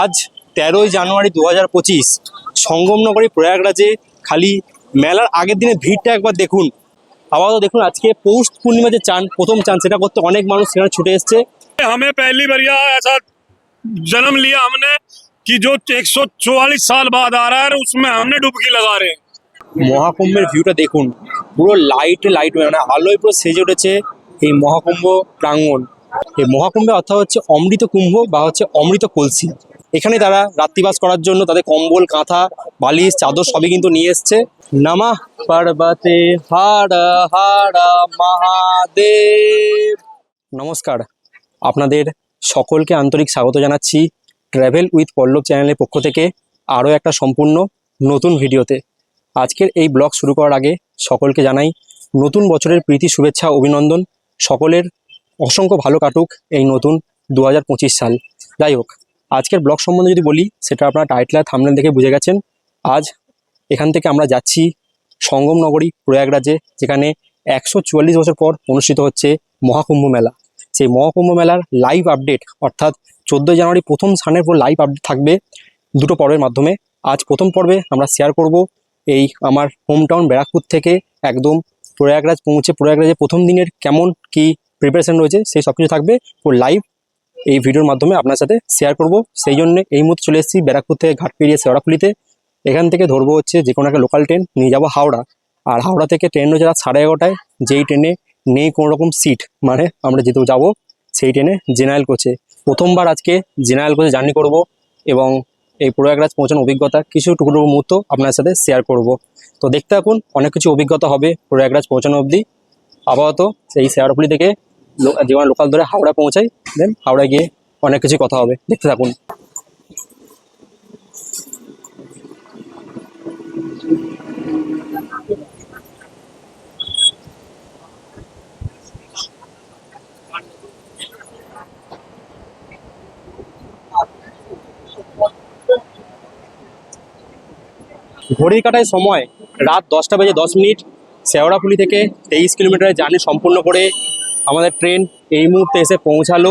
আজ তেরোই জানুয়ারি দু হাজার পঁচিশ সঙ্গমনগরী প্রয়াগরাজে খালি মেলার আগের দিনে ভিড়টা একবার দেখুন আপাতত দেখুন আজকে পৌষ পূর্ণিমা যে চান প্রথম চান সেটা করতে অনেক মানুষ সেখানে ছুটে এসছে हमें पहली बारिया ऐसा जन्म लिया हमने कि जो 144 साल बाद आ रहा है उसमें हमने डुबकी लगा रहे हैं মহাকুম্ভের ভিউটা দেখুন পুরো লাইটে লাইট মানে আলোয় পুরো সেজে উঠেছে এই মহাকুম্ভ প্রাঙ্গণ এই মহাকুম্ভে অর্থাৎ হচ্ছে অমৃত কুম্ভ বা হচ্ছে অমৃত কলসি এখানে তারা রাত্রিবাস করার জন্য তাদের কম্বল, কাঁথা, বালিশ, চাদর সবই কিন্তু নিয়ে এসছে। নামা পার্বতে হাড়া হাড়া মহাদেব। নমস্কার। আপনাদের সকলকে আন্তরিক স্বাগত জানাচ্ছি ট্র্যাভেল উইথ পল্লব চ্যানেলের পক্ষ থেকে আরও একটা সম্পূর্ণ নতুন ভিডিওতে। আজকের এই ব্লগ শুরু করার আগে সকলকে জানাই নতুন বছরের প্রীতি, শুভেচ্ছা, অভিনন্দন। সকলের অসংখ্য ভালো কাটুক এই নতুন দু হাজার পঁচিশ সাল। যাই হোক আজকের ব্লগ সম্বন্ধে যদি বলি, সেটা আপনারা টাইটল আর থামনেল দেখে বুঝে গেছেন। আজ এখান থেকে আমরা যাচ্ছি সঙ্গম নগরী প্রয়াগরাজে, যেখানে একশো চুয়াল্লিশ বছর পর অনুষ্ঠিত হচ্ছে মহাকুম্ভ মেলা। সেই মহাকুম্ভ মেলার লাইভ আপডেট অর্থাৎ চোদ্দোই জানুয়ারি প্রথম স্থানের পর লাইভ আপডেট থাকবে দুটো পর্বের মাধ্যমে। আজ প্রথম পর্বে আমরা শেয়ার করব এই আমার হোম টাউন ব্যারাকপুর থেকে একদম প্রয়াগরাজ, পৌঁছে প্রয়াগরাজে প্রথম দিনের কেমন কি প্রিপারেশন রয়েছে, সেই সব কিছু থাকবে। ও লাইভ এই ভিডিওর মাধ্যমে আপনার সাথে শেয়ার করব। সেই জন্য এই মুহূর্তে চলে এসেছি ব্যারাকপুর থেকে ঘাট পেরিয়ে শেওড়াফুলিতে এখান থেকে ধরবো হচ্ছে যে কোনো একটা লোকাল ট্রেন নিয়ে যাব হাওড়া। আর হাওড়া থেকে ট্রেন রয়েছে রাত সাড়ে এগারোটায়। যেই ট্রেনে নেই কোনো রকম সিট মানে আমরা যেহেতু যাব, সেই ট্রেনে জেনারেল কোচে প্রথমবার আজকে জেনারেল কোচে জার্নি করব এবং এই প্রয়াগরাজ পৌঁছানোর অভিজ্ঞতা কিছু টুকরো মুহূর্ত আপনার সাথে শেয়ার করব। তো দেখতে থাকুন, অনেক কিছু অভিজ্ঞতা হবে প্রয়াগরাজ পৌঁছানো অবধি। আপাতত সেই শেয়ারপুলি থেকে যেমন লোকাল ধরে হাওড়া পৌঁছাই দেন হাওড়া গিয়ে অনেক কিছু কথা হবে। দেখতে থাকুন। ঘড়ির কাটায় সময়, রাত দশটা বেজে দশ মিনিট। শেওড়াফুলি থেকে তেইশ কিলোমিটারের জার্নি সম্পূর্ণ করে আমাদের ট্রেন এই মুহূর্তে এসে পৌঁছালো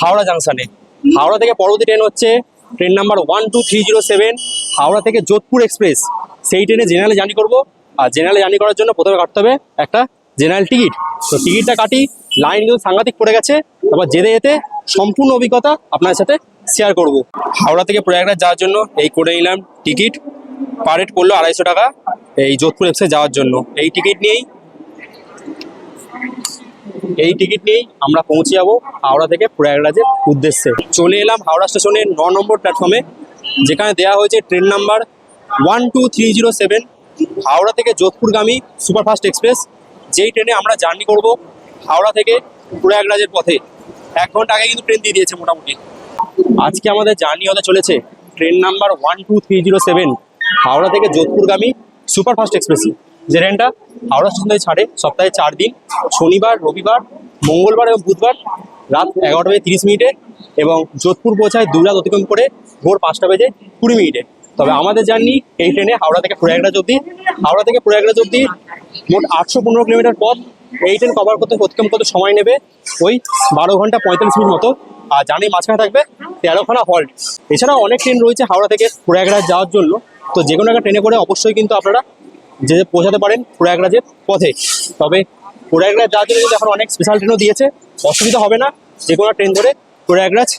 হাওড়া জাংশনে। হাওড়া থেকে পরবর্তী ট্রেন হচ্ছে train number one two three zero seven Howrah থেকে যোধপুর এক্সপ্রেস সেই ট্রেনে জেনারেলে জার্নি করব। আর জেনারেলে জার্নি করার জন্য প্রথমে কাটতে হবে একটা জেনারেল টিকিট তো টিকিটটা কাটি লাইন কিন্তু সাংঘাতিক পড়ে গেছে। তারপর যেতে যেতে সম্পূর্ণ অভিজ্ঞতা আপনার সাথে শেয়ার করব। হাওড়া থেকে প্রয়াগরাজ যাওয়ার জন্য এই করে নিলাম টিকিট পার হেড পড়ল আড়াইশো টাকা এই যোধপুর এক্সপ্রেস যাওয়ার জন্য। এই টিকিট নিয়েই এই টিকিট নিয়েই আমরা পৌঁছে যাব হাওড়া থেকে প্রয়াগরাজের উদ্দেশ্যে। চলে এলাম হাওড়া স্টেশনের ন নম্বর প্ল্যাটফর্মে যেখানে দেওয়া হয়েছে train number one two three zero seven Howrah থেকে যোধপুরগামী সুপারফাস্ট এক্সপ্রেস। যেই ট্রেনে আমরা জার্নি করব হাওড়া থেকে প্রয়াগরাজের পথে। এক ঘণ্টা আগে কিন্তু ট্রেন দিয়ে দিয়েছে মোটামুটি। আজকে আমাদের জার্নি হতে চলেছে train number one two three zero seven Howrah থেকে যোধপুরগামী সুপারফাস্ট এক্সপ্রেস যে ট্রেনটা হাওড়া থেকে ছাড়ে। সপ্তাহে চার দিন, শনিবার, রবিবার, মঙ্গলবার এবং বুধবার রাত এগারোটা বেজে তিরিশ মিনিটে এবং যোধপুর পৌঁছায় দু রাত অতিক্রম করে ভোর পাঁচটা বেজে কুড়ি মিনিটে। তবে আমাদের জার্নি এই ট্রেনে হাওড়া থেকে প্রয়াগরাজ অবধি। হাওড়া থেকে প্রয়াগরাজ অবধি মোট আটশো পনেরো কিলোমিটার পথ। এই ট্রেন কভার করতে অতিক্রম করতে সময় নেবে ওই বারো ঘণ্টা পঁয়তাল্লিশ মিনিট মতো। আর জানি মাঝখানে থাকবে তেরোখানা হল্ট এছাড়াও অনেক ট্রেন রয়েছে হাওড়া থেকে প্রয়াগরাজ যাওয়ার জন্য। তো যে কোনো একটা ট্রেনে করে অবশ্যই কিন্তু আপনারা যে পৌঁছাতে পারেন প্রয়াগরাজের পথে। তবে প্রয়াগরাজ যাওয়ার জন্য কিন্তু এখন অনেক স্পেশাল ট্রেনও দিয়েছে। অসুবিধা হবে না, যে কোনো ট্রেন ধরে প্রয়াগরাজ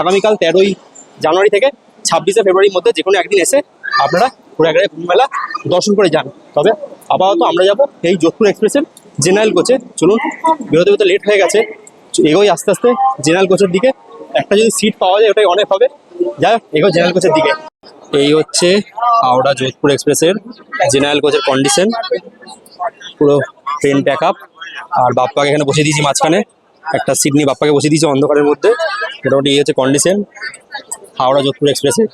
আগামীকাল তেরোই জানুয়ারি থেকে ছাব্বিশে ফেব্রুয়ারির মধ্যে যে কোনো একদিন এসে আপনারা প্রয়াগরাজের কুম্ভ মেলা দর্শন করে যান। তবে আপাতত আমরা যাব এই যোধপুর এক্সপ্রেসের জেনারেল কোচে। চলুন, বেরোতে বেরোতে লেট হয়ে গেছে। এগোই আস্তে আস্তে জেনারেল কোচের দিকে। একটা যদি সিট পাওয়া যায়, ওটাই অনেক হবে। হোক এগো জেনারেল কোচের দিকে। এই হচ্ছে হাওড়া যোধপুর এক্সপ্রেসের জেনারেল কোচের কন্ডিশন পুরো ট্রেন প্যাক আপ আর বাপ্পাকে এখানে বসে দিয়েছি মাঝখানে। একটা সিট নিয়ে বাপ্পাকে বসে দিয়েছি অন্ধকারের মধ্যে। মোটামুটি এই হচ্ছে কন্ডিশন হাওড়া যোধপুর এক্সপ্রেসে।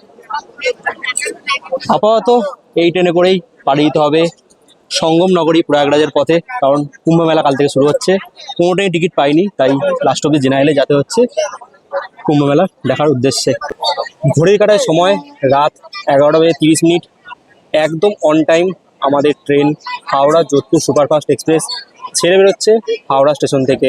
আপাতত এই ট্রেনে করেই পাড়ি দিতে হবে সঙ্গম নগরী প্রয়াগরাজের পথে, কারণ কুম্ভ মেলা কাল থেকে শুরু হচ্ছে। কোনোটাই টিকিট পাইনি, তাই লাস্ট অব্দি জেনারেলে যেতে হচ্ছে। কুম্ভ মেলা দেখার উদ্দেশ্যে। ঘড়ির কাটায় সময় রাত এগারোটা বেজে তিরিশ মিনিট। একদম অন টাইম আমাদের train Howrah Jodhpur superfast express ছেড়ে বেরোচ্ছে হাওড়া স্টেশন থেকে।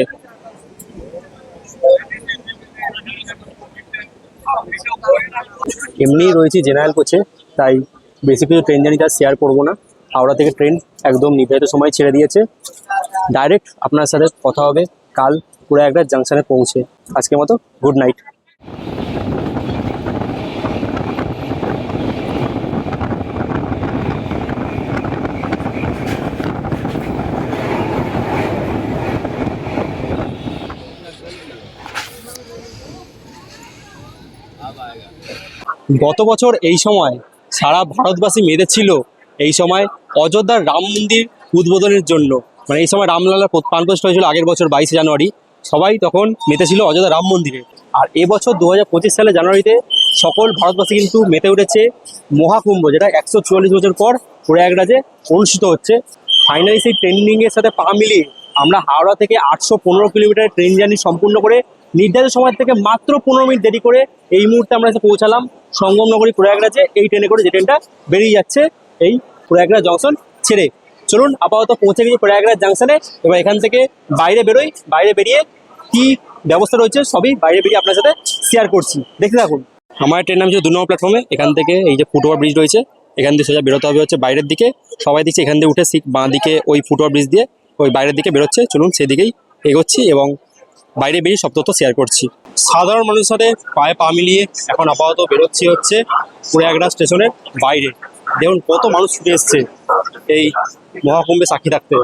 এমনিই রয়েছি জেনারেল কোচে তাই বেশি কিছু ট্রেন জার্নি তার শেয়ার করব না। হাওড়া থেকে ট্রেন একদম নির্ধারিত সময় ছেড়ে দিয়েছে। ডাইরেক্ট আপনার সাথে কথা হবে কাল প্রয়াগরাজ জাংশনে পৌঁছে। আজকের মতো গুড নাইট গত বছর এই সময় সারা ভারতবাসী মেতেছিল এই সময় অযোধ্যার রাম মন্দির উদ্বোধনের জন্য। মানে এই সময় রামলালার প্র- প্রাণ প্রতিষ্ঠা হয়েছিল আগের বছর বাইশে জানুয়ারি। সবাই তখন মেতেছিল অযোধ্যা রাম মন্দিরে। আর এবছর দু হাজার পঁচিশ সালে জানুয়ারিতে সকল ভারতবাসী কিন্তু মেতে উঠেছে মহাকুম্ভ, যেটা একশো চুয়াল্লিশ বছর পর প্রয়াগরাজে অনুষ্ঠিত হচ্ছে। ফাইনালি সেই ট্রেন্ডিংয়ের সাথে পা মিলিয়ে আমরা হাওড়া থেকে আটশো পনেরো কিলোমিটার ট্রেন জার্নি সম্পূর্ণ করে নির্ধারিত সময় থেকে মাত্র পনেরো মিনিট দেরি করে এই মুহূর্তে আমরা এসে পৌঁছালাম সঙ্গমনগরী প্রয়াগরাজে। এই ট্রেনে করে যে ট্রেনটা বেরিয়ে যাচ্ছে এই প্রয়াগরাজ জংশন ছেড়ে। চলুন আপাতত পৌঁছে গেছি প্রয়াগরাজ জাংশনে এবার এখান থেকে বাইরে বেরোই, বাইরে বেরিয়ে কি ব্যবস্থা রয়েছে সবই বাইরে বেরিয়ে আপনার সাথে শেয়ার করছি। দেখতে থাকুন। আমার ট্রেন নাম হচ্ছে দু নম্বর প্ল্যাটফর্মে এখান থেকে এই যে ফুটওভার ব্রিজ রয়েছে, এখান দিয়ে সোজা বেরোতে হবে হচ্ছে বাইরের দিকে। সবাই দেখছি এখান দিয়ে উঠে সিট বাঁ দিকে ওই ফুটওভার ব্রিজ দিয়ে ওই বাইরের দিকে বেরোচ্ছে। চলুন সেদিকেই এগোচ্ছি এবং বাইরে বেরিয়ে সব তথ্য শেয়ার করছি। সাধারণ মানুষের সাথে পায়ে পা মিলিয়ে এখন আপাতত বেরোচ্ছি হচ্ছে প্রয়াগরাজ স্টেশনের বাইরে। দেখুন কত মানুষ ছুটে এসছে এই মহাকুম্ভে সাক্ষী থাকতে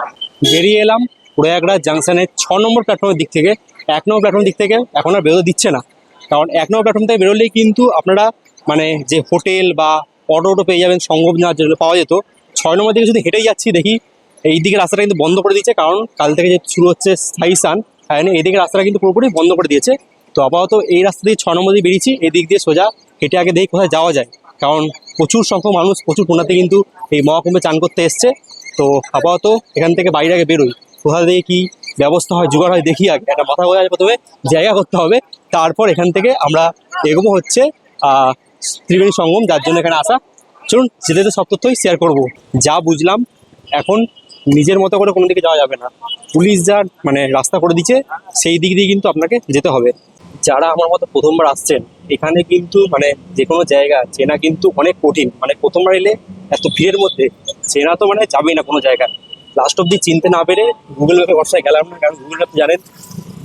বেরিয়ে এলাম প্রয়াগরাজ জাংশনের ছ নম্বর প্ল্যাটফর্মের দিক থেকে। এক নম্বর প্ল্যাটফর্মের দিক থেকে এখন আর বেরোতে দিচ্ছে না। কারণ এক নম্বর প্ল্যাটফর্ম থেকে বেরোলেই কিন্তু আপনারা মানে যে হোটেল বা অটো অটো পেয়ে যাবেন সঙ্গম না যেগুলো পাওয়া যেত, ছয় নম্বর দিকে শুধু হেঁটেই যাচ্ছি, দেখি এই দিকে রাস্তাটা কিন্তু বন্ধ করে দিয়েছে। কারণ কাল থেকে যে শুরু হচ্ছে স্থায়ী স্থান এইদিকে রাস্তাটা কিন্তু পুরোপুরি বন্ধ করে দিয়েছে। তো আপাতত এই রাস্তা দিয়ে ছ নম্বর দিয়ে বেরিয়েছি, এদিক দিয়ে সোজা হেঁটে আগে দেখি কোথায় যাওয়া যায়। কারণ প্রচুর সংখ্যক মানুষ, প্রচুর পুনাতে কিন্তু এই মহাকুম্ভে চান করতে এসছে। তো আপাতত এখান থেকে বাইরে আগে বেরোই। কোথা দিয়ে কি ব্যবস্থা হয়, জোগাড় হয়, দেখি আগে। একটা মাথা বোঝা প্রথমে জায়গা করতে হবে। তারপর এখান থেকে আমরা এগোবো হচ্ছে ত্রিবেণী সঙ্গম, যার জন্য এখানে আসা। চলুন, যেতে সব তথ্যই শেয়ার করব। যা বুঝলাম, এখন নিজের মতো করে কোনো দিকে যাওয়া যাবে না। পুলিশ যার মানে রাস্তা করে দিচ্ছে, সেই দিক দিয়ে কিন্তু আপনাকে যেতে হবে। যারা আমার মতো প্রথমবার আসছেন, এখানে কিন্তু মানে যে কোনো জায়গা চেনা কিন্তু অনেক কঠিন। মানে প্রথমবার এলে এত ভিড়ের মধ্যে চেনা তো মানে যাবেই না কোনো জায়গায়। লাস্ট অব্দি চিনতে না পেরে গুগল ম্যাপে ভরসায় গেলাম না, কারণ গুগল ম্যাপ জানেন,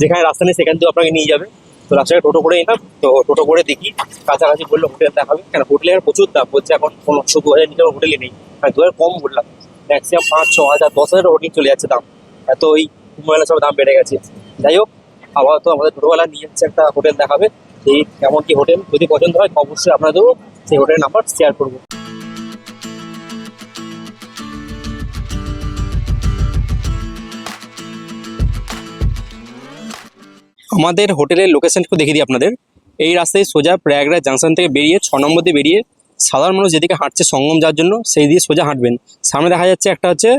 যেখানে রাস্তা নেই সেখান থেকে আপনাকে নিয়ে যাবে। তো রাস্তায় টোটো করে এলাম, তো টোটো করে দেখি, কাছাকাছি বলল হোটেল দেখাবে। কেন? হোটেলে প্রচুর দাম, বলছে এখন পনেরোশো দু হাজার নিচে হোটেলই নেই। আর দু হাজার কম বললাম, ম্যাক্সিমাম পাঁচ, ছ হাজার, দশ হাজার হোটেল চলে যাচ্ছে দাম। এত ওই কুম্ভমেলা সব দাম বেড়ে গেছে। যাই হোক আপাতত আমাদের ছোটোবেলা নিয়ে যাচ্ছে একটা হোটেল দেখাবে এই কেমন কি হোটেল, যদি পছন্দ হয় অবশ্যই আপনাদেরও সেই হোটেলের নাম্বার শেয়ার করব। আমাদের হোটেলের লোকেশন একটু দেখিয়ে দিই আপনাদের। এই রাস্তায় সোজা প্রয়াগরাজ জাংশন থেকে বেরিয়ে ছ নম্বর দিয়ে বেরিয়ে সাধারণ মানুষ যেদিকে হাঁটছে সঙ্গম যাওয়ার জন্য, সেই দিয়ে সোজা হাঁটবেন। সামনে দেখা যাচ্ছে একটা হচ্ছে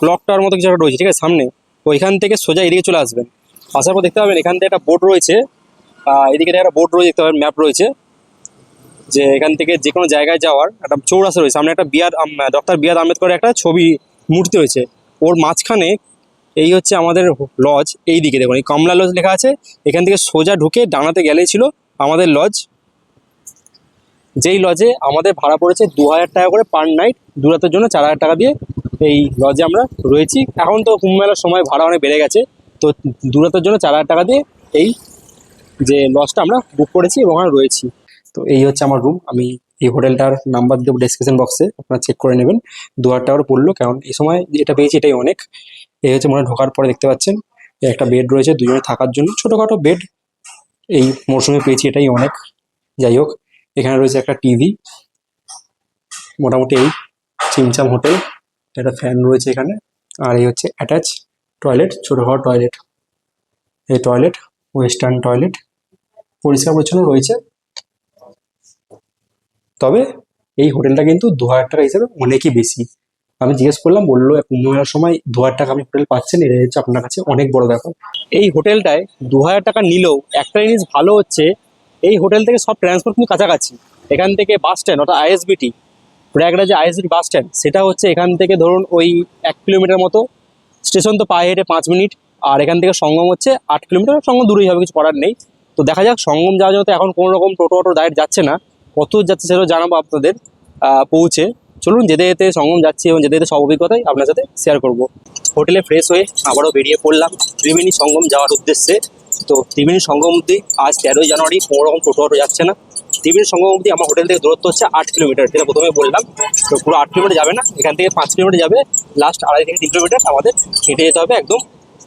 ক্লক টাওয়ার মতো কিছু একটা রয়েছে, ঠিক আছে, সামনে। ওইখান থেকে সোজা এদিকে চলে আসবেন। আসার পর দেখতে পাবেন, এখান থেকে একটা বোর্ড রয়েছে। এদিকে একটা বোর্ড রয়েছে, দেখতে পাবেন ম্যাপ রয়েছে। যে এখান থেকে যে কোনো জায়গায় যাওয়ার একটা চৌরাস্তা রয়েছে। সামনে একটা বিআর ডক্টর বিআর আম্বেদকরের একটা ছবি, মূর্তি রয়েছে। ওর মাঝখানে এই হচ্ছে আমাদের লজ এই দিকে দেখুন, এই কমলা লজ লেখা আছে। এখান থেকে সোজা ঢুকে ডানাতে গেলেই ছিল আমাদের লজ যেই লজে আমাদের ভাড়া পড়েছে দু হাজার টাকা করে পার নাইট দু জন্য চার হাজার টাকা দিয়ে এই লজে আমরা রয়েছি। এখন তো কুম্ভ মেলার সময় ভাড়া অনেক বেড়ে গেছে। তো দু রাতের জন্য চার হাজার টাকা দিয়ে এই যে লজটা আমরা বুক করেছি এবং আমরা রয়েছি। তো এই হচ্ছে আমার রুম আমি এই হোটেলটার নাম্বার দেবো ডেসক্রিপশন বক্সে আপনারা চেক করে নেবেন। দু হাজার টাকা করে পড়ল, কারণ এই সময় যেটা পেয়েছি এটাই অনেক। এই হচ্ছে মনে ঢোকার পরে দেখতে পাচ্ছেন একটা বেড রয়েছে দুজনে থাকার জন্য। ছোটোখাটো বেড এই মরশুমে পেয়েছি এটাই অনেক। যাই হোক, এখানে রয়েছে একটা টিভি মোটামুটি এই চিমচাম হোটেল। একটা ফ্যান রয়েছে এখানে। আর এই হচ্ছে অ্যাটাচ টয়লেট ছোটোখাটো টয়লেট এই টয়লেট ওয়েস্টার্ন টয়লেট পরিষ্কার পরিচ্ছন্ন রয়েছে। তবে এই হোটেলটা কিন্তু দু হাজার টাকা হিসেবে অনেকই বেশি। আমি জিজ্ঞেস করলাম, বলল কুম্ভ মেলার সময় দু হাজার টাকা আপনি হোটেল পাচ্ছেন? এটা হচ্ছে আপনার কাছে অনেক বড় ব্যাপার। এই হোটেলটায় দু হাজার টাকা নিলেও একটা জিনিস ভালো হচ্ছে, এই হোটেল থেকে সব ট্রান্সপোর্ট কিন্তু কাছাকাছি। এখান থেকে বাস স্ট্যান্ড অর্থাৎ আইএসবিটি প্রয়াগরাজে আইএসবিটি বাস স্ট্যান্ড সেটা হচ্ছে এখান থেকে ধরুন ওই এক কিলোমিটার মতো স্টেশন তো পায়ে হেঁটে পাঁচ মিনিট, আর এখান থেকে সঙ্গম হচ্ছে আট কিলোমিটার সঙ্গম দূরেই হবে, কিছু করার নেই। তো দেখা যাক, সঙ্গম যাওয়ার জন্য তো এখন কোনো রকম টোটো অটো ডাইরেক্ট যাচ্ছে না। কত যাচ্ছে সেটাও জানাব আপনাদের পৌঁছে। চলুন যেতে যেতে সঙ্গম যাচ্ছি এবং যেতে যেতে সব অভিজ্ঞতাই আপনার সাথে শেয়ার করব। হোটেলে ফ্রেশ হয়ে আবারও বেরিয়ে পড়লাম ত্রিবেণী সঙ্গম যাওয়ার উদ্দেশ্যে। তো ত্রিবেণী সঙ্গম অবধি আজ তেরোই জানুয়ারি কোনো রকম টোটো অটো যাচ্ছে না। ত্রিবেণী সঙ্গম অবধি আমার হোটেল থেকে দূরত্ব হচ্ছে আট কিলোমিটার যেটা প্রথমে বললাম। তো পুরো আট কিলোমিটার যাবে না, এখান থেকে পাঁচ কিলোমিটার যাবে। লাস্ট আড়াই থেকে তিন কিলোমিটার আমাদের হেঁটে যেতে হবে একদম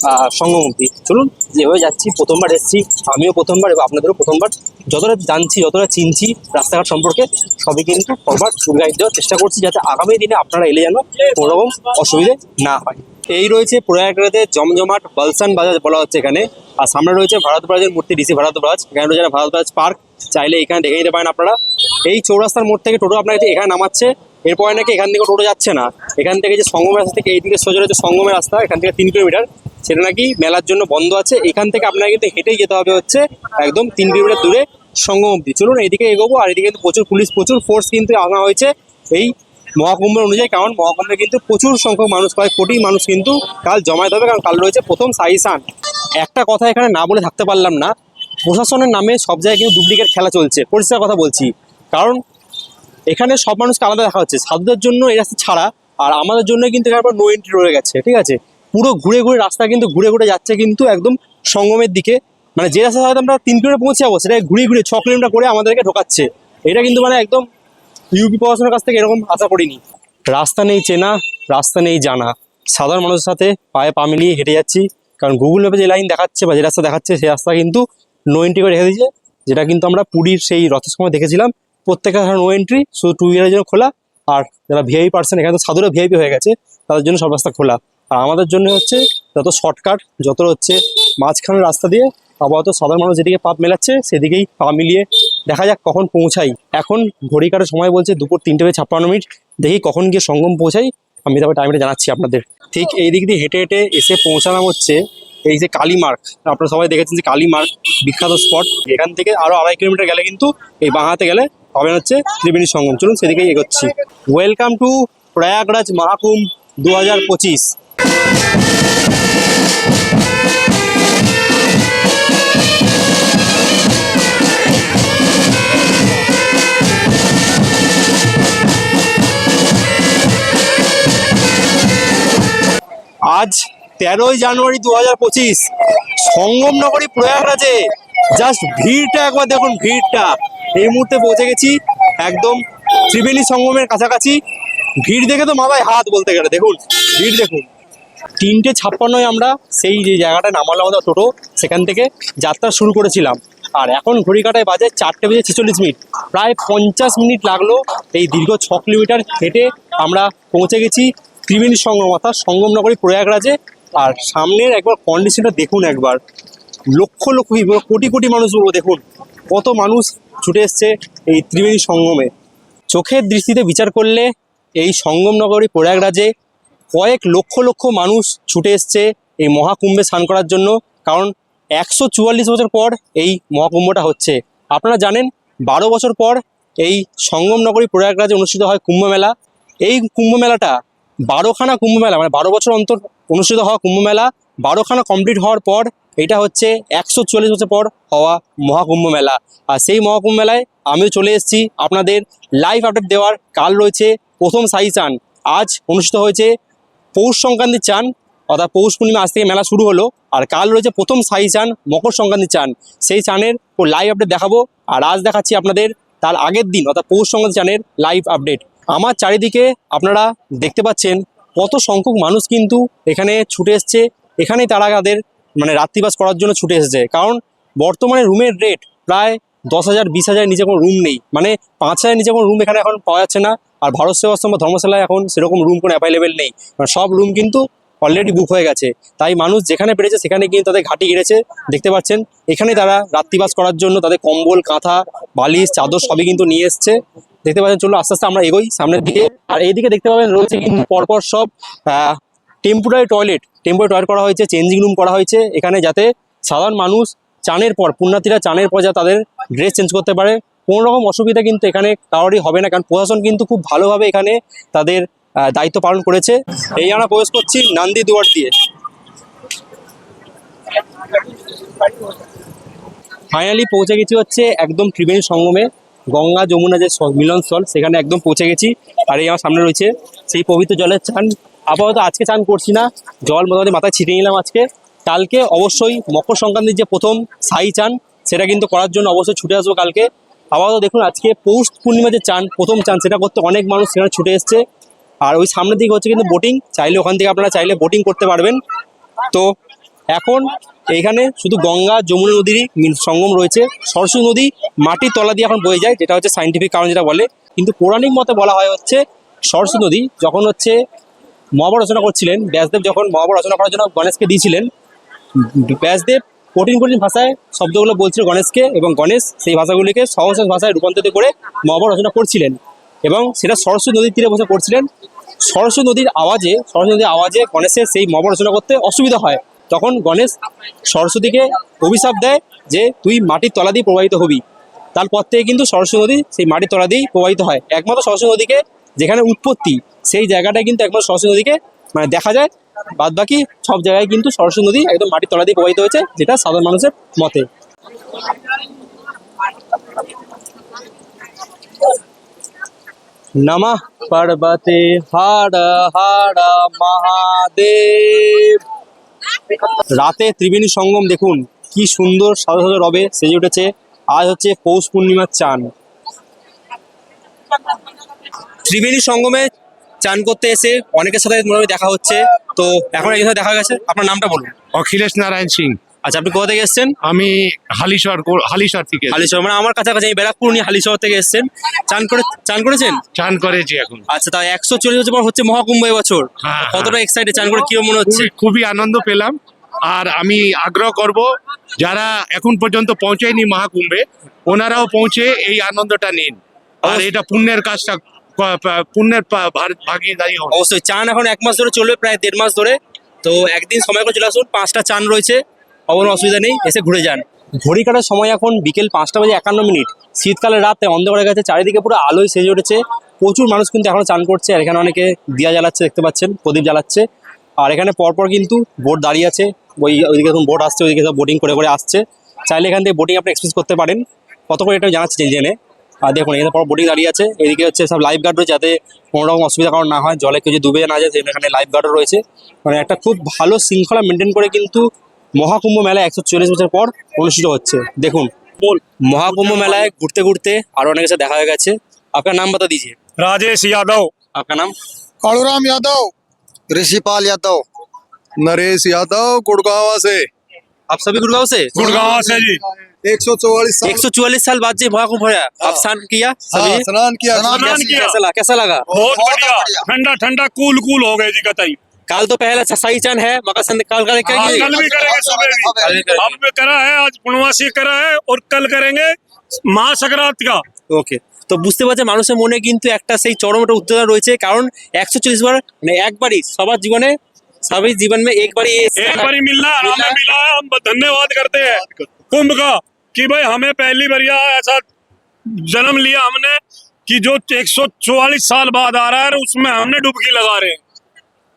আহ, সঙ্গম অবধি চলুন যেভাবে যাচ্ছি প্রথমবার এসেছি আমিও প্রথমবার এবং আপনাদেরও প্রথমবার। যতটা জানছি যতটা চিনছি রাস্তাঘাট সম্পর্কে সবই কিন্তু সবার ট্যুর গাইড দেওয়ার চেষ্টা করছি যাতে আগামী দিনে আপনারা এলে যেন কোনো রকম অসুবিধে না হয়। এই রয়েছে প্রয়াগরাজে জমজমাট বালসান বাজার বলা হচ্ছে এখানে। আর সামনে রয়েছে ভারতরাজের মূর্তি ডিসি ভারতরাজ এখানে রয়েছে ভারতরাজ পার্ক। চাইলে এখানে দেখে নিতে পারেন আপনারা। এই চৌরাস্তার মোড় থেকে টোটো আপনাকে এখানে নামাচ্ছে। এরপরে নাকি এখান থেকে টোটো যাচ্ছে না। এখান থেকে যে সঙ্গমের রাস্তা থেকে এইদিকে সোজা রয়েছে সঙ্গমের রাস্তা, এখান থেকে তিন কিলোমিটার। সেটা নাকি মেলার জন্য বন্ধ আছে। এখান থেকে আপনাকে কিন্তু হেঁটেই যেতে হবে হচ্ছে একদম তিন কিলোমিটার দূরে সঙ্গম অব্দি চলুন এইদিকে এগোবো, আর এদিকে কিন্তু প্রচুর পুলিশ, প্রচুর ফোর্স কিন্তু আনা হয়েছে এই মহাকুম্ভ অনুযায়ী। কারণ মহাকুম্ভে কিন্তু প্রচুর সংখ্যক মানুষ, কয়েক কোটি মানুষ কিন্তু কাল জমায়েত হবে। কারণ কাল রয়েছে প্রথম সাইসান। একটা কথা এখানে না বলে থাকতে পারলাম না। প্রশাসনের নামে সব জায়গায় কিন্তু ডুপ্লিকেট খেলা চলছে। পরিষ্কার কথা বলছি। কারণ এখানে সব মানুষকে আলাদা দেখা হচ্ছে। সাধুদের জন্য এই রাস্তা ছাড়া, আর আমাদের জন্য কিন্তু এখানে নো এন্ট্রি রয়ে গেছে, ঠিক আছে? পুরো ঘুরে ঘুরে রাস্তা কিন্তু ঘুরে ঘুরে যাচ্ছে কিন্তু একদম সঙ্গমের দিকে। মানে যে রাস্তা হয়তো আমরা তিন কিলোমিটার পৌঁছে যাব সেটা ঘুরে ঘুরে ছ কিলোমিটার করে আমাদেরকে ঢোকাচ্ছে। এটা কিন্তু মানে একদম ইউপি প্রশাসনের কাছ থেকে এরকম আশা করিনি। রাস্তা নেই চেনা, রাস্তা নেই জানা। সাধারণ মানুষের সাথে পায়ে পা মিলিয়ে হেঁটে যাচ্ছি। কারণ গুগল ম্যাপে যে লাইন দেখাচ্ছে বা যে রাস্তা দেখাচ্ছে সেই রাস্তা কিন্তু নো এন্ট্রি করে রেখে দিয়েছে, যেটা কিন্তু আমরা পুরীর সেই রথের সময় দেখেছিলাম। প্রত্যেকের নো এন্ট্রি শুধু টু হুইলারের জন্য খোলা। আর যারা ভিআই পার্সন এখানে তো সাধুরা ভিআইপি হয়ে গেছে, তাদের জন্য সব রাস্তা খোলা। আর আমাদের জন্য হচ্ছে যত শর্টকাট যত হচ্ছে মাঝখানের রাস্তা দিয়ে আপাতত সাধারণ মানুষ যেদিকে পাপ মেলাচ্ছে, সেদিকেই পা মিলিয়ে দেখা যাক কখন পৌঁছাই। এখন ঘড়ি কাটার সময় বলছে দুপুর তিনটে বেজে ছাপ্পান্ন মিনিট। দেখি কখন গিয়ে সঙ্গম পৌঁছাই। আমি তারপর টাইমটা জানাচ্ছি আপনাদের। ঠিক এই দিক দিয়ে হেঁটে হেঁটে এসে পৌঁছানো হচ্ছে এই যে কালীমার্গ আপনারা সবাই দেখেছেন যে কালীমার্গ বিখ্যাত স্পট এখান থেকে আরও আড়াই কিলোমিটার গেলে কিন্তু এই বাঁহাতে গেলে পাবেন হচ্ছে ত্রিবেণী সঙ্গম। চলুন সেদিকেই এগোচ্ছি। ওয়েলকাম টু প্রয়াগরাজ মহাকুম্ভ দু হাজার পঁচিশ। আজ তেরোই জানুয়ারি দু হাজার পঁচিশ সঙ্গম নগরী প্রয়াগরাজে জাস্ট ভিড়টা একবার দেখুন, ভিড়টা। এই মুহূর্তে পৌঁছে গেছি একদম ত্রিবেণী সঙ্গমের কাছাকাছি। ভিড় দেখে তো মাথায় হাত বলতে গেলে, দেখুন, ভিড় দেখুন। তিনটে ছাপ্পান্নয় আমরা সেই যে জায়গাটা নামালাম আমাদের টোটো, সেখান থেকে যাত্রা শুরু করেছিলাম। আর এখন ঘড়ি কাটায় বাজে চারটে বেজে ছেচল্লিশ মিনিট। প্রায় পঞ্চাশ মিনিট লাগল এই দীর্ঘ ছ কিলোমিটার হেঁটে আমরা পৌঁছে গেছি ত্রিবেণী সঙ্গম, অর্থাৎ সঙ্গমনগরী প্রয়াগরাজে। আর সামনের একবার কন্ডিশনটা দেখুন একবার। লক্ষ লক্ষ কোটি কোটি মানুষ বলব, দেখুন, কত মানুষ ছুটে এসছে এই ত্রিবেণী সঙ্গমে। চোখের দৃষ্টিতে বিচার করলে এই সঙ্গম নগরী প্রয়াগরাজে কয়েক লক্ষ লক্ষ মানুষ ছুটে এসছে এই মহাকুম্ভে স্নান করার জন্য, কারণ একশো চুয়াল্লিশ বছর পর এই মহাকুম্ভটা হচ্ছে। আপনারা জানেন, বারো বছর পর এই সঙ্গম নগরী প্রয়াগরাজে অনুষ্ঠিত হয় কুম্ভ মেলা এই কুম্ভ মেলাটা বারোখানা কুম্ভ মেলা মানে বারো বছর অন্তর অনুষ্ঠিত হওয়া কুম্ভ মেলা বারোখানা কমপ্লিট হওয়ার পর এটা হচ্ছে একশো চল্লিশ বছর পর হওয়া মহাকুম্ভ মেলা। আর সেই মহাকুম্ভ মেলায় আমিও চলে এসেছি। আপনাদের লাইভ আপডেট দেওয়ার কাল রয়েছে প্রথম সাই চান। আজ অনুষ্ঠিত হয়েছে পৌষ সংক্রান্তির চান, অর্থাৎ পৌষ পূর্ণিমা আজ থেকে মেলা শুরু হলো। আর কাল রয়েছে প্রথম সাই চান, মকর সংক্রান্তির চান। সেই চানের লাইভ আপডেট দেখাবো। আর আজ দেখাচ্ছি আপনাদের তার আগের দিন, অর্থাৎ পৌষ সংক্রান্তি চানের লাইভ আপডেট আমার চারিদিকে আপনারা দেখতে পাচ্ছেন কত সংখ্যক মানুষ কিন্তু এখানে ছুটে এসছে। এখানেই তারা তাদের মানে রাত্রিবাস করার জন্য ছুটে এসেছে। কারণ বর্তমানে রুমের রেট প্রায় দশ হাজার, বিশ হাজারের নিচে কোনো রুম নেই। মানে পাঁচ হাজার নিচে কোনো রুম এখানে এখন পাওয়া যাচ্ছে না। আর ভারত সেবাশ্রম বা ধর্মশালায় এখন সেরকম রুম কোনো অ্যাভেলেবেল নেই। মানে সব রুম কিন্তু অলরেডি বুক হয়ে গেছে। তাই মানুষ যেখানে পেরেছে সেখানে কিন্তু তাদের ঘাটি গেড়েছে দেখতে পাচ্ছেন এখানে তারা রাত্রিবাস করার জন্য তাদের কম্বল, কাঁথা, বালিশ, চাদর সবই কিন্তু নিয়ে এসছে। দেখতে পাচ্ছেন চলো আস্তে আস্তে আমরা এগোই সামনের দিকে। আর এইদিকে দেখতে পাবেন রয়েছে কিন্তু পরপর সব টেম্পোরারি টয়লেট টেম্পোরারি টয়লেট করা হয়েছে চেঞ্জিং রুম করা হয়েছে, এখানে যাতে সাধারণ মানুষ চানের পর, পুণ্যার্থীরা চানের পর যা তাদের ড্রেস চেঞ্জ করতে পারে। কোনো রকম অসুবিধা কিন্তু এখানে কারোরই হবে না, কারণ প্রশাসন কিন্তু খুব ভালোভাবে এখানে তাদের দায়িত্ব পালন করেছে। এই আমরা প্রবেশ করছি নান্দি দুয়ার দিয়ে। ফাইনালি পৌঁছে গেছি হচ্ছে একদম ত্রিবেণী সঙ্গমে, গঙ্গা যমুনা যে মিলনস্থল, সেখানে একদম পৌঁছে গেছি। আর এই আমার সামনে রয়েছে সেই পবিত্র জলের চান আপাতত আজকে চান করছি না। জল মোটামুটি মাথায় ছিটিয়ে নিলাম আজকে। কালকে অবশ্যই মকর সংক্রান্তির যে প্রথম সাই চান, সেটা কিন্তু করার জন্য অবশ্যই ছুটে আসব কালকে। আপাতত দেখুন, আজকে পৌষ পূর্ণিমা যে চান, প্রথম চান, সেটা করতে অনেক মানুষ সেখানে ছুটে এসছে। আর ওই সামনের দিকে হচ্ছে কিন্তু বোটিং চাইলে ওখান থেকে আপনারা চাইলে বোটিং করতে পারবেন। তো এখন এখানে শুধু গঙ্গা, যমুনা নদীরই সঙ্গম রয়েছে। সরস্বতী নদী মাটির তলা দিয়ে এখন বয়ে যায়, যেটা হচ্ছে সাইন্টিফিক কারণ যেটা বলে। কিন্তু পৌরাণিক মতে বলা হয় হচ্ছে সরস্বতী নদী যখন হচ্ছে মহাভারত রচনা করছিলেন। ব্যাসদেব যখন মহাভারত রচনা করার জন্য গণেশকে দিয়েছিলেন, ব্যাসদেব কঠিন কঠিন ভাষায় শব্দগুলো বলছিল গণেশকে এবং গণেশ সেই ভাষাগুলিকে সহজ সহজ ভাষায় রূপান্তরিত করে মহাভারত রচনা করছিলেন এবং সেটা সরস্বতী নদীর তীরে বসে করছিলেন সরস্বতী নদীর আওয়াজে, সরস্বতী নদীর আওয়াজে গণেশের সেই মহাভারত রচনা করতে অসুবিধা হয়। তখন গণেশ সরস্বতীকে অভিশাপ দেয় যে, তুই মাটির তলা দিয়ে প্রবাহিত হবি। তারপর থেকে কিন্তু সরস্বতী নদী সেই মাটির তলা দিয়েই প্রবাহিত হয়। একমাত্র সরস্বতী নদীকে যেখানে উৎপত্তি, সেই জায়গাটায় কিন্তু একমাত্র সরস্বতী নদীকে মানে দেখা যায়। বাদ বাকি সব জায়গায় কিন্তু সরস্বতী নদী একদম মাটির তলা দিয়ে প্রবাহিত হয়েছে, যেটা সাধারণ মানুষের মতে। নমঃ পার্বতে হাড় হাড় মহাদেব। রাতে ত্রিবেণী সঙ্গম দেখুন, কি সুন্দর সাদা সাদা রবে সেজে উঠেছে। আজ হচ্ছে পৌষ পূর্ণিমার চান। ত্রিবেণী সঙ্গমে চান করতে এসে অনেকের সাথে মোটামুটি দেখা হচ্ছে। তো এখন একজন সাথে দেখা গেছে। আপনার নামটা বলুন। অখিলেশ নারায়ণ সিং। আচ্ছা আপনি কোথা থেকে এসেছেন? আমি হালিশহর হালিশহর থেকে হালিশহর মানে আমার কাছাকাছি আমি ব্যারাকপুর নিয়ে হালিশহর থেকে এসেছেন। চান করে চান করেছেন? চান করেছি এখন। আচ্ছা তা একশো চল্লিশ বছর পর হচ্ছে মহাকুম্ভ এবছর। হ্যাঁ, কতটা এক্সাইটেড চান করে কীরকম মনে হচ্ছে? খুবই- আনন্দ পেলাম। আর আমি আগ্রহ করব যারা এখন পর্যন্ত পৌঁছায়নি মহাকুম্ভে ওনারাও পৌঁছে এই আনন্দটা নিন। আর এটা পুণ্যের কাজটা পুণ্যের ভাগিদারি হন অবশ্যই, চান এখন এক মাস ধরে চলবে, প্রায় দেড় মাস ধরে। তো একদিন সময় করে চলে আসুন, পাঁচটা চান রয়েছে, কোনো অসুবিধা নেই, এসে ঘুরে যান। ঘড়ি কাটার সময় এখন বিকেল পাঁচটা বাজে একান্ন মিনিট। শীতকালের রাতে অন্ধকার গেছে, চারিদিকে পুরো আলোয় সেজে উঠেছে। প্রচুর মানুষ কিন্তু এখনও চান করছে, আর এখানে অনেকে দিয়া জ্বালাচ্ছে, দেখতে পাচ্ছেন, প্রদীপ জ্বালাচ্ছে। আর এখানে পরপর কিন্তু বোট দাঁড়িয়ে আছে, ওই, ওইদিকে এখন বোট আসছে, ওইদিকে বোটিং করে করে আসছে। চাইলে এখান থেকে বোটিং আপনি এক্সপিরিয়েন্স করতে পারেন। কত করে এটা জানাচ্ছি জেনে। আর দেখুন এখানে বড় বোটিং দাঁড়িয়ে আছে। এদিকে হচ্ছে সব লাইফ গার্ড রয়েছে যাতে কোনো রকম অসুবিধা কারণ না হয় জলে কেউ যদি ডুবে না যায় এখানে লাইফ গার্ডও রয়েছে। মানে একটা খুব ভালো শৃঙ্খলা মেনটেন করে কিন্তু মহাকুম্ভ মেলা একশো চল্লিশ বছর পর অনুষ্ঠিত হচ্ছে। দেখুন মহাকুম্ভ মেলায় ঘুরতে ঘুরতে আরও অনেকের সাথে দেখা হয়ে গেছে। আপনার নাম বাতা দিজিয়ে। রাজেশ যাদব। আপনার নাম? কালুরাম যাদব ঋষিপাল যাদব নরেশ যাদব গুড়গাঁও আছে। आप सभी গুড়গাঁও আছে গুড়গাঁও আছে एक सौ चौवालीस एक सौ चौवालीस साल बाद जी महाकुंभ हो आप हाँ। स्नान किया सभी हाँ, स्नान किया स्नान कैसा- किया। कैसा लगा कैसा लगा बहुत बहुत बढ़िया बढ़िया। ठंडा ठंडा कूल कूल हो गए जी कतई काल तो पहला सही चन है मकर संक्रांति काल का हाँ, क्या कल भी करेंगे सुबह भी कल भी करेंगे। अब भी करा है आज पूर्णवासी करा है और कल करेंगे महासंक्रांत का ওকে তো বুঝতে পারছে মানুষের মনে কিন্তু একটা সেই চরম একটা উত্তেজনা রয়েছে কারণ একশো চল্লিশ বার মানে একবারই সবার জীবনে সবাই জীবন में एक बार ये एक बारी मिलना है, हमें मिला है हम धन्यवाद करते हैं कुंभ का कि भाई हमें पहली बारिया ऐसा जन्म लिया हमने कि जो 144 साल बाद आ रहा है उसमें हमने डुबकी लगा रहे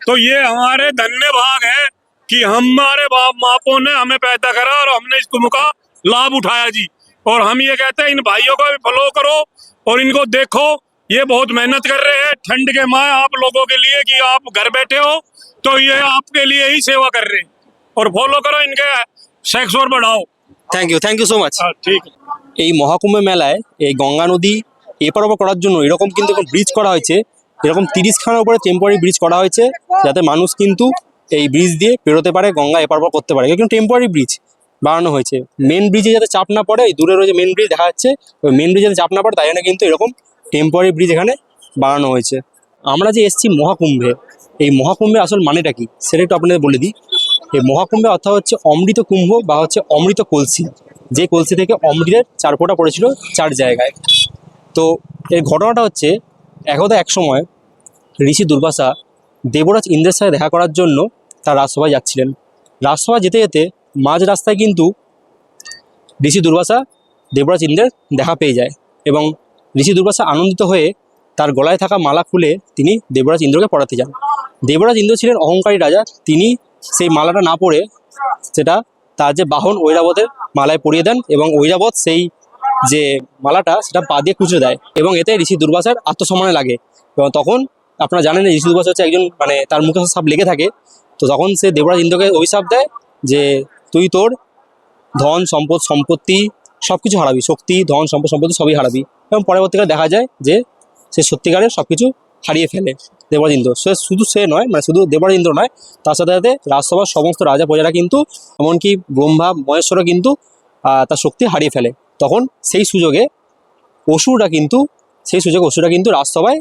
तो ये हमारे धन्य भाग है कि हमारे बाप मापों ने हमें पैदा करा और हमने इस कुंभ का लाभ उठाया जी। और हम ये कहते हैं, इन भाइयों का भी फॉलो करो और इनको देखो, ये बहुत मेहनत कर रहे हैं। ठंड के माए आप लोगों के लिए कि आप घर बैठे हो तो ये आपके लिए ही सेवा कर रहे हैं। और फॉलो करो इनके सेक्स और बढ़ाओ। Thank you thank you so much ঠিক এই মহাকুম্ভ মেলায় এই গঙ্গা নদী এপার ওপর করার জন্য এরকম কিন্তু এখন ব্রিজ করা হয়েছে। এরকম তিরিশখানার উপরে টেম্পোরারি ব্রিজ করা হয়েছে যাতে মানুষ কিন্তু এই ব্রিজ দিয়ে পেরোতে পারে গঙ্গা এপার ওপর করতে পারে। কিন্তু টেম্পোরারি ব্রিজ বানানো হয়েছে। মেন ব্রিজে যাতে চাপ না পড়ে দূরে রয়েছে মেন ব্রিজ দেখা যাচ্ছে ওই মেন ব্রিজে যাতে চাপ না পড়ে তাই জন্য কিন্তু এরকম টেম্পোরারি ব্রিজ এখানে বানানো হয়েছে। আমরা যে এসছি মহাকুম্ভে এই মহাকুম্ভের আসল মানেটা কি? সেটা একটু আপনাদের বলে দিই। এই মহাকুম্ভে অর্থাৎ হচ্ছে অমৃত কুম্ভ বা হচ্ছে অমৃত কলসি। যে কলসি থেকে অমৃতের চার ফোঁটা পড়েছিল চার জায়গায়। তো এর ঘটনাটা হচ্ছে একদা এক সময় ঋষি দুর্বাসা দেবরাজ ইন্দ্রের সাথে দেখা করার জন্য তার রাজসভায় যাচ্ছিলেন। রাজসভা যেতে যেতে মাঝ রাস্তায় কিন্তু ঋষি দুর্বাসা দেবরাজ ইন্দ্রের দেখা পেয়ে যায় এবং ঋষি দুর্বাসা আনন্দিত হয়ে তার গলায় থাকা মালা খুলে তিনি দেবরাজ ইন্দ্রকে পড়াতে যান। দেবরাজ ইন্দ্র ছিলেন অহংকারী রাজা, তিনি সেই মালাটা না পড়ে সেটা তার যে বাহন ঐরাবতের মালায় পরিয়ে দেন এবং ঐরাবত সেই যে মালাটা সেটা পা দিয়ে কুচড়ে দেয় এবং এতে ঋষি দুর্বাসার আত্মসম্মানে লাগে। এবং তখন আপনারা জানেন ঋষি দুর্বাসা হচ্ছে একজন মানে তার মুখে সাপ লেগে থাকে। তো তখন সে দেবরাজ ইন্দ্রকে অভিশাপ দেয় যে তুই তোর ধন, সম্পদ, সম্পত্তি সব কিছু হারাবি। শক্তি, ধন, সম্পদ, সম্পত্তি সবই হারাবি। এবং পরবর্তীকালে দেখা যায় যে সে সত্যিকারের সব কিছু হারিয়ে ফেলে দেবরাজ ইন্দ্র। সে শুধু সে নয় মানে শুধু দেবরাজ ইন্দ্র নয়, তার সাথে সাথে রাজসভার সমস্ত রাজা প্রজারা কিন্তু, এমনকি ব্রহ্মা, মহেশ্বরও কিন্তু তার শক্তি হারিয়ে ফেলে। তখন সেই সুযোগে অসুররা কিন্তু, সেই সুযোগে অসুররা কিন্তু রাজসভায়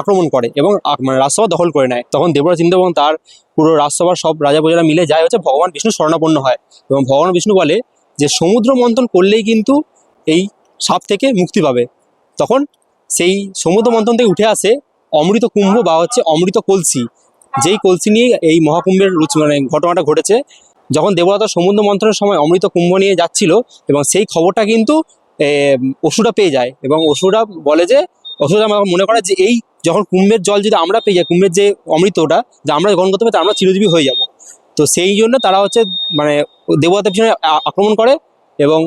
আক্রমণ করে এবং মানে রাজসভা দখল করে নেয়। তখন দেবরাজ ইন্দ্র এবং তার পুরো রাজসভার সব রাজা প্রজারা মিলে যায় হচ্ছে ভগবান বিষ্ণু শরণাপন্ন হয় এবং ভগবান বিষ্ণু বলে যে সমুদ্র মন্থন করলেই কিন্তু এই সাপ থেকে মুক্তি পাবে। তখন সেই সমুদ্র মন্থন থেকে উঠে আসে অমৃত কুম্ভ বা হচ্ছে অমৃত কলসি, যেই কলসি নিয়ে এই মহাকুম্ভের মানে ঘটনাটা ঘটেছে। যখন দেবতা সমুদ্র মন্থনের সময় অমৃত কুম্ভ নিয়ে যাচ্ছিল এবং সেই খবরটা কিন্তু অসুরা পেয়ে যায় এবং অসুরা বলে যে অসুরা মনে করে যে এই যখন কুম্ভের জল যদি আমরা পেয়ে যাই, কুম্ভের যে অমৃতটা, যে আমরা গ্রহণ করতে পারি আমরা চিরজীবী হয়ে যাব। তো সেই জন্য তারা হচ্ছে মানে দেবতার পিছনে আক্রমণ করে এবং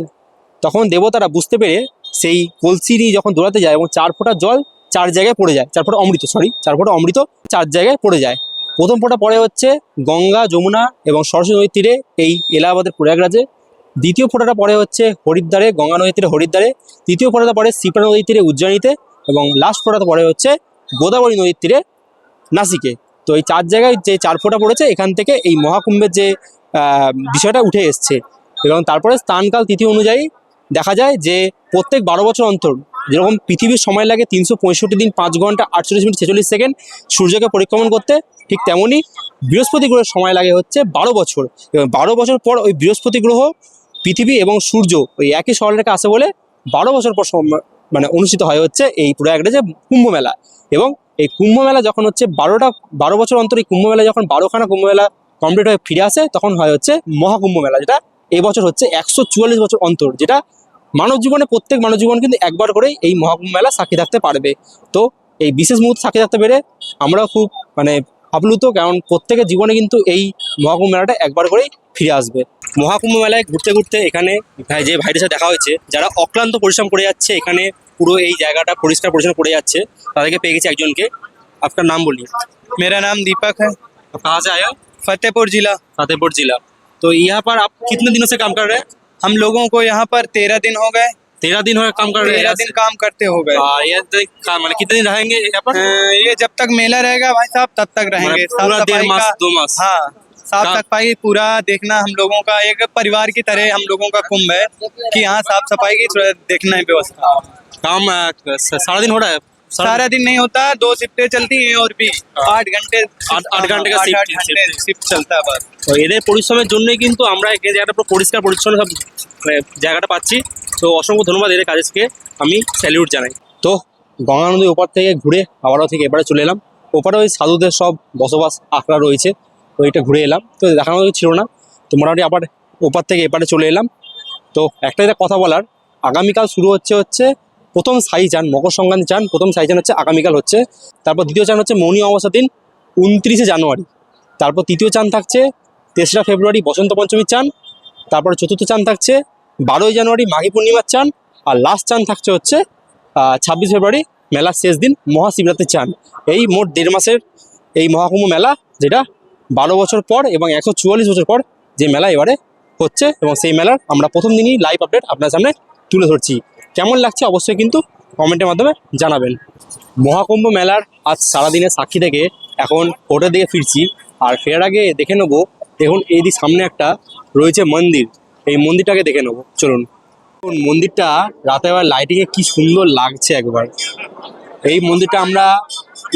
তখন দেবতারা বুঝতে পেরে সেই কলসি নিয়ে যখন দৌড়াতে যায় এবং চার ফোঁটা জল চার জায়গায় পড়ে যায়। চার ফোঁটা অমৃত সরি চার ফোঁটা অমৃত, চার জায়গায় পড়ে যায়। প্রথম ফোঁটা পড়ে হচ্ছে গঙ্গা, যমুনা এবং সরস্বতী নদীর তীরে এই এলাহাবাদের প্রয়াগরাজে। দ্বিতীয় ফোঁটাটা পড়ে হচ্ছে হরিদ্বারে, গঙ্গা নদীর তীরে হরিদ্বারে। তৃতীয় ফোঁটাটা পড়ে সিপরা নদীর তীরে উজ্জয়িনীতে এবং লাস্ট ফোঁটাটা পড়ে হচ্ছে গোদাবরী নদীর তীরে নাসিকে। তো এই চার জায়গায় যে চার ফোঁটা পড়েছে, এখান থেকে এই মহাকুম্ভের যে বিষয়টা উঠে এসছে। এবং তারপরে স্থানকাল তিথি অনুযায়ী দেখা যায় যে প্রত্যেক বারো বছর অন্তর যেরকম পৃথিবীর সময় লাগে তিনশো পঁয়ষট্টি দিন পাঁচ ঘণ্টা আটচল্লিশ মিনিট ছেচল্লিশ সেকেন্ড সূর্যকে পরিক্রমণ করতে, ঠিক তেমনই বৃহস্পতি গ্রহের সময় লাগে হচ্ছে বারো বছর। এবং বারো বছর পর ওই বৃহস্পতি গ্রহ, পৃথিবী এবং সূর্য ওই একই সরলরেখা আসে বলে বারো বছর পর মানে অনুষ্ঠিত হয় হচ্ছে এই পুরো প্রয়াগরাজে কুম্ভ মেলা। এবং এই কুম্ভ মেলা যখন হচ্ছে বারোটা, বারো বছর অন্তর এই কুম্ভ মেলা যখন বারোখানা কুম্ভ মেলা কমপ্লিট হয়ে ফিরে আসে, তখন হয় হচ্ছে মহাকুম্ভ মেলা, যেটা এবছর হচ্ছে একশো চুয়াল্লিশ বছর অন্তর, যেটা মানব জীবনে প্রত্যেক মানব জীবন কিন্তু একবার করেই এই মহাকুম্ভ মেলা সাক্ষী থাকতে পারবে তো এই বিশেষ মুহূর্তে সাক্ষী থাকতে পেরে আমরাও খুব মানে আপ্লুত কারণ প্রত্যেকের জীবনে কিন্তু এই মহাকুম্ভ মেলাটা একবার করেই ফিরে আসবে মহাকুম্ভ মেলায় ঘুরতে ঘুরতে এখানে ভাই যে ভাইদের সাথে দেখা হয়েছে যারা অক্লান্ত পরিশ্রম করে যাচ্ছে এখানে পুরো এই জায়গাটা পরিষ্কার পরিচ্ছন্ন করে যাচ্ছে তাদেরকে পেয়ে গেছি একজনকে আপনার নাম বলি मेरा नाम दीपक है कहाँ से आया फतेहपुर जिला फतेहपुर जिला तो यहाँ पर आप कितने दिनों से काम कर रहे हैं हम लोगों को यहाँ पर तेरह दिन हो गए। तेरह दिन हो गए काम कर रहे तेरह दिन काम करते हो गए। हाँ, ये तो मतलब कितने दिन रहेंगे यहाँ पर ये जब तक मेला रहेगा भाई साहब तब तक रहेंगे। मतलब पूरा साफ़ डेढ़ सफ़ाई मास का दो मास। हाँ साफ़ सफ़ाई पूरा देखना हम लोगों का। एक परिवार की तरह हम लोगों का कुंभ है कि यहाँ साफ़ सफ़ाई की देखना है व्यवस्था। काम सारा दिन हो रहा है? सारा दिन नहीं होता दो शिफ्टें चलती हैं और भी आठ घंटे आठ- आठ घंटे का आठ- shift- आठ घंटे shift- शिफ्ट चलता है बस তো এদের পরিশ্রমের জন্যই কিন্তু আমরা এই জায়গাটা পুরো পরিষ্কার পরিচ্ছন্ন সব মানে জায়গাটা পাচ্ছি তো অসংখ্য ধন্যবাদ এদের কাজকে আমি স্যালিউট জানাই তো গঙ্গা নদীর ওপার থেকে ঘুরে আবারও থেকে এবারে চলে এলাম ওপারে ওই সাধুদের সব বসবাস আখড়া রয়েছে তো এটা ঘুরে এলাম তো দেখানো কিছু ছিল না তো মোটামুটি আবার ওপার থেকে এপারে চলে এলাম তো একটা যেটা কথা বলার আগামীকাল শুরু হচ্ছে হচ্ছে প্রথম সাই চান মকর সংক্রান্তি চান প্রথম সাই চান হচ্ছে আগামীকাল হচ্ছে। তারপর দ্বিতীয় চান হচ্ছে মৌনী অমাবস্যার দিন, উনত্রিশে জানুয়ারি। তারপর তৃতীয় চান থাকছে তেসরা ফেব্রুয়ারি, বসন্ত পঞ্চমীর চান তারপর চতুর্থ চান থাকছে বারোই জানুয়ারি, মাঘী পূর্ণিমার চান আর লাস্ট চান থাকছে হচ্ছে ছাব্বিশ ফেব্রুয়ারি, মেলার শেষ দিন, মহাশিবরাত্রির চান এই মোট দেড় মাসের এই মহাকুম্ভ মেলা, যেটা বারো বছর পর এবং একশো চুয়াল্লিশ বছর পর যে মেলা এবারে হচ্ছে এবং সেই মেলার আমরা প্রথম দিনই লাইভ আপডেট আপনার সামনে তুলে ধরছি। কেমন লাগছে অবশ্যই কিন্তু কমেন্টের মাধ্যমে জানাবেন। মহাকুম্ভ মেলার আজ সারাদিনের সাক্ষী থেকে এখন হোটেল দিকে ফিরছি আর ফেরার আগে দেখে নেব, দেখুন এই দিক সামনে একটা রয়েছে মন্দির, এই মন্দিরটাকে দেখে নেব। চলুন। মন্দিরটা রাতের বেলা লাইটিংয়ে কি সুন্দর লাগছে একবার। এই মন্দিরটা আমরা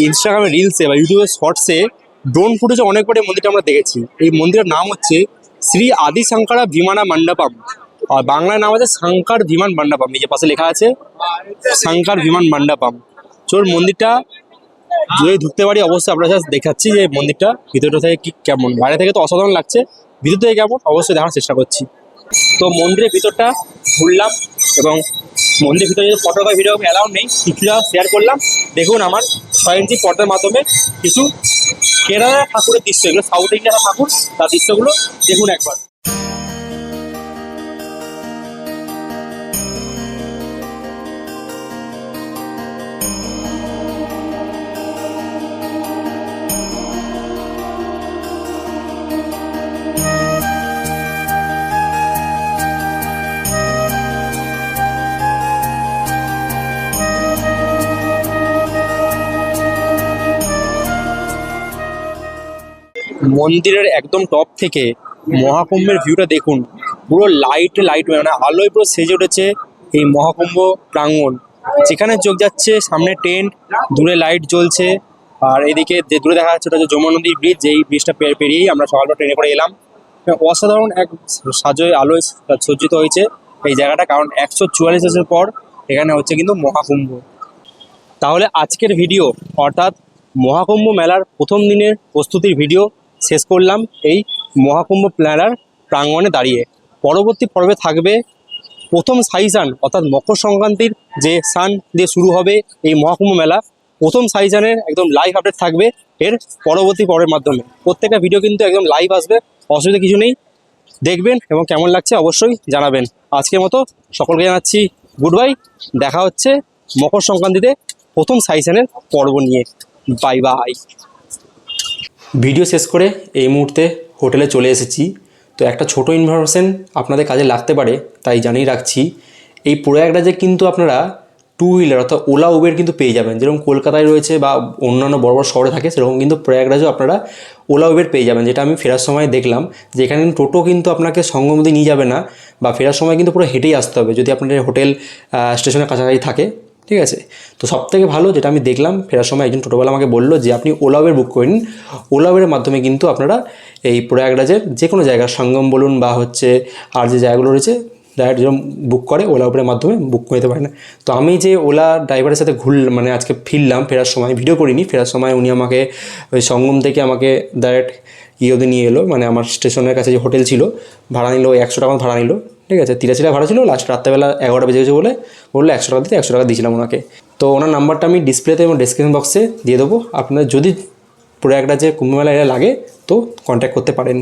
ইনস্টাগ্রামে রিলসে বা ইউটিউবে শর্টসে ড্রোন ফুটেজে অনেকবার এই মন্দিরটা আমরা দেখেছি। এই মন্দিরের নাম হচ্ছে শ্রী আদি শঙ্করা বিমানা মণ্ডপম। আর বাংলায় নাম আছে শঙ্কর বিমান মণ্ডপম নিজের পাশে লেখা আছে শঙ্কর বিমান মণ্ডপম চোর, মন্দিরটা যদি ঢুকতে পারি, অবশ্যই আপনার সাথে দেখাচ্ছি যে মন্দিরটা, ভিতরটা থেকে কি কেমন। বাইরে থেকে তো অসাধারণ লাগছে, ভিতর থেকে কেমন, অবশ্যই দেখার চেষ্টা করছি। তো মন্দিরের ভিতরটা ঘুরলাম এবং মন্দিরের ভিতরে যদি ফটো বা ভিডিও অ্যালাউ নেই, কিছুটা শেয়ার করলাম। দেখুন আমার ছয় ইঞ্চি পর্দার মাধ্যমে কিছু কেরালা ঠাকুরের দৃশ্য, এগুলো সাউথ ইন্ডিয়ার ঠাকুর, তার দৃশ্যগুলো দেখুন একবার। মন্দিরের একদম টপ থেকে মহাকুম্ভের ভিউটা দেখুন। পুরো লাইট লাইট মানে আলোয় পুরো সেজে উঠেছে এই মহাকুম্ভ প্রাঙ্গণ। যেখানে চোখ যাচ্ছে, সামনে টেন্ট দূরে লাইট জ্বলছে। আর এদিকে দূরে দেখা যাচ্ছে, ওটা হচ্ছে যমুনা নদীর ব্রিজ যেই ব্রিজটা পেরিয়েই আমরা সকালবেলা ট্রেনে করে এলাম। অসাধারণ এক সাজয় আলোয় সজ্জিত হয়েছে এই জায়গাটা, কারণ একশো চুয়াল্লিশ বছর পর এখানে হচ্ছে কিন্তু মহাকুম্ভ। তাহলে আজকের ভিডিও অর্থাৎ মহাকুম্ভ মেলার প্রথম দিনের প্রস্তুতির ভিডিও শেষ করলাম এই মহাকুম্ভ প্ল্যানার প্রাঙ্গণে দাঁড়িয়ে। পরবর্তী পর্বে থাকবে প্রথম সাইজান, অর্থাৎ মকর সংক্রান্তির যে সান দিয়ে শুরু হবে এই মহাকুম্ভ মেলা। প্রথম সাইজানের একদম লাইভ আপডেট থাকবে এর পরবর্তী পর্বের মাধ্যমে। প্রত্যেকটা ভিডিও কিন্তু একদম লাইভ আসবে, অসুবিধা কিছু নেই। দেখবেন এবং কেমন লাগছে অবশ্যই জানাবেন। আজকের মতো সকলকে জানাচ্ছি গুড বাই দেখা হচ্ছে মকর সংক্রান্তিতে প্রথম সাইজেনের পর্ব নিয়ে। বাই বাই ভিডিও শেষ করে এই মুহূর্তে হোটেলে চলে এসেছি। তো একটা ছোট ইনফরমেশন আপনাদের কাজে লাগতে পারে, তাই জানিয়ে রাখছি। এই প্রয়াগরাজে কিন্তু আপনারা টু হুইলার অর্থাৎ ওলা, উবের কিন্তু পেয়ে যাবেন। যেরকম কলকাতায় রয়েছে বা অন্যান্য বড় বড় শহরে থাকে, সেরকম কিন্তু প্রয়াগরাজও আপনারা ওলা, উবের পেয়ে যাবেন। যেটা আমি ফেরার সময় দেখলাম যে এখানে টোটো কিন্তু আপনাকে সঙ্গমতি নিয়ে যাবে না বা ফেরার সময় কিন্তু পুরো হেঁটেই আসতে হবে। যদি আপনাদের হোটেল স্টেশনের কাছাকাছি থাকে ঠিক আছে? তো সব থেকে ভালো যেটা আমি দেখলাম ফেরার সময় একজন টোটোবেলা আমাকে বলল যে, আপনি ওলা উবের বুক করে নিন। ওলা উবের মাধ্যমে কিন্তু আপনারা এই প্রয়াগরাজের যে কোনো জায়গা সঙ্গম বলুন বা হচ্ছে আর যে জায়গাগুলো রয়েছে ডাইরেক্ট যেরকম বুক করে ওলা উবের মাধ্যমে বুক করে নিতে পারেন। তো আমি যে ওলা ড্রাইভারের সাথে ঘুর মানে আজকে ফিরলাম ফেরার সময় ভিডিও করিনি, ফেরার সময় উনি আমাকে ওই সঙ্গম থেকে আমাকে ডাইরেক্ট ইয়ে অবধি নিয়ে এলো মানে আমার স্টেশনের কাছে যে হোটেল ছিল, ভাড়া নিল ওই একশো টাকা ভাড়া নিল। ঠিক আছে তিরাশি টাকা ভাড়া ছিল লাস্ট রাত্রেবেলা এগারোটা বেজে গেছে বলে বলল একশো টাকা দিতে, একশো টাকা দিয়েছিলাম ওনাকে। তো ওনার নাম্বারটা আমি ডিসপ্লেতে এবং ডিসক্রিপশন বক্সে দিয়ে দেবো। আপনার যদি প্রোডাক্টটা যে কুম্ভমেলা এটা লাগে, তো কন্ট্যাক্ট করতে পারেন।